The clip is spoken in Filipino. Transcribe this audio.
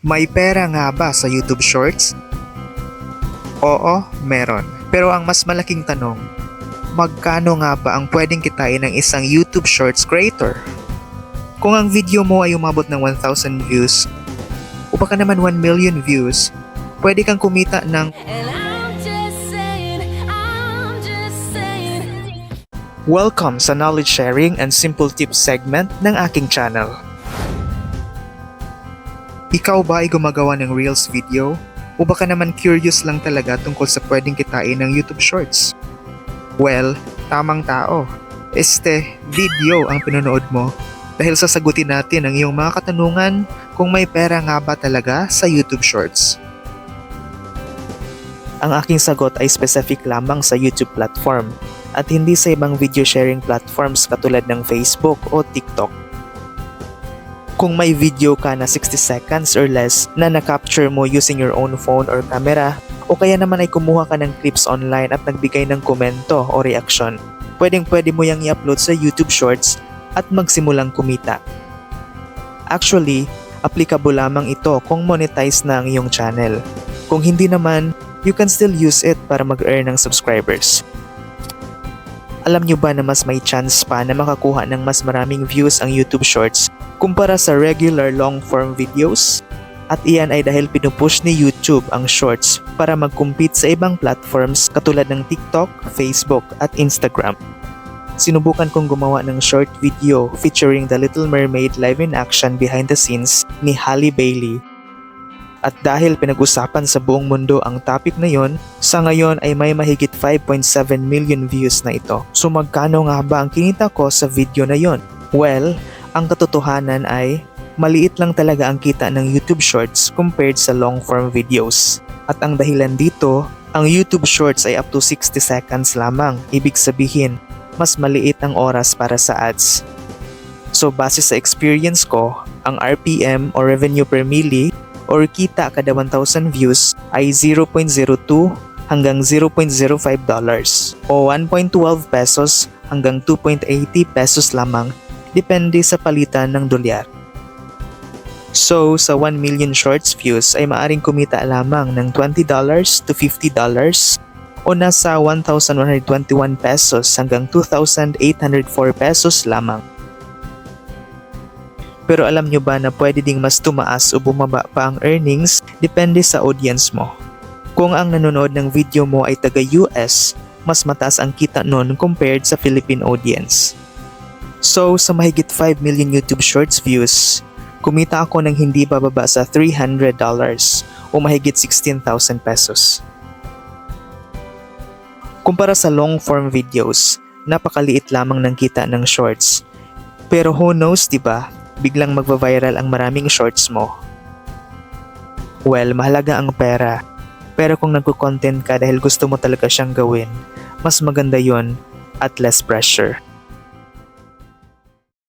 May pera nga ba sa YouTube Shorts? Oo, meron. Pero ang mas malaking tanong, magkano nga ba ang pwedeng kitain ng isang YouTube Shorts creator? Kung ang video mo ay umabot ng 1,000 views, o baka naman 1 million views, pwede kang kumita ng saying, saying. Welcome sa knowledge sharing and simple tips segment ng aking channel. Ikaw ba ay gumagawa ng Reels video? O baka naman curious lang talaga tungkol sa pwedeng kitain ng YouTube Shorts? Well, tamang tao. Este, video ang pinanood mo dahil sasagutin natin ang iyong mga katanungan kung may pera nga ba talaga sa YouTube Shorts. Ang aking sagot ay specific lamang sa YouTube platform at hindi sa ibang video sharing platforms katulad ng Facebook o TikTok. Kung may video ka na 60 seconds or less na na-capture mo using your own phone or camera o kaya naman ay kumuha ka ng clips online at nagbigay ng komento o reaksyon, pwedeng pwede mo yang i-upload sa YouTube Shorts at magsimulang kumita. Actually, applicable lamang ito kung monetize na ang iyong channel. Kung hindi naman, you can still use it para mag-earn ng subscribers. Alam nyo ba na mas may chance pa na makakuha ng mas maraming views ang YouTube Shorts kumpara sa regular long-form videos? At iyan ay dahil pinupush ni YouTube ang Shorts para mag-compete sa ibang platforms katulad ng TikTok, Facebook at Instagram. Sinubukan kong gumawa ng short video featuring The Little Mermaid live in action behind the scenes ni Halle Bailey at dahil pinag-usapan sa buong mundo ang topic na yon, sa ngayon ay may mahigit 5.7 million views na ito. So magkano nga ba ang kinita ko sa video na yon? Well, ang katotohanan ay maliit lang talaga ang kita ng YouTube Shorts compared sa long form videos. At ang dahilan dito, ang YouTube Shorts ay up to 60 seconds lamang. Ibig sabihin, mas maliit ang oras para sa ads. So base sa experience ko, ang RPM o revenue per milli or kita kada 1,000 views ay 0.02 hanggang 0.05 dollars o 1.12 pesos hanggang 2.80 pesos lamang depende sa palitan ng dolyar. So, sa 1 million shorts views ay maaring kumita lamang ng $20 to $50 o nasa 1,121 pesos hanggang 2,804 pesos lamang. Pero alam nyo ba na pwede ding mas tumaas o bumaba pa ang earnings depende sa audience mo. Kung ang nanonood ng video mo ay taga US, mas mataas ang kita nun compared sa Philippine audience. So sa mahigit 5 million YouTube Shorts views, kumita ako ng hindi bababa sa $300 o mahigit 16,000 pesos. Kumpara sa long form videos, napakaliit lamang ng kita ng shorts. Pero who knows, 'di ba? Biglang magva-viral ang maraming shorts mo. Well, mahalaga ang pera. Pero kung nagko-content ka dahil gusto mo talaga siyang gawin, mas maganda yon at less pressure.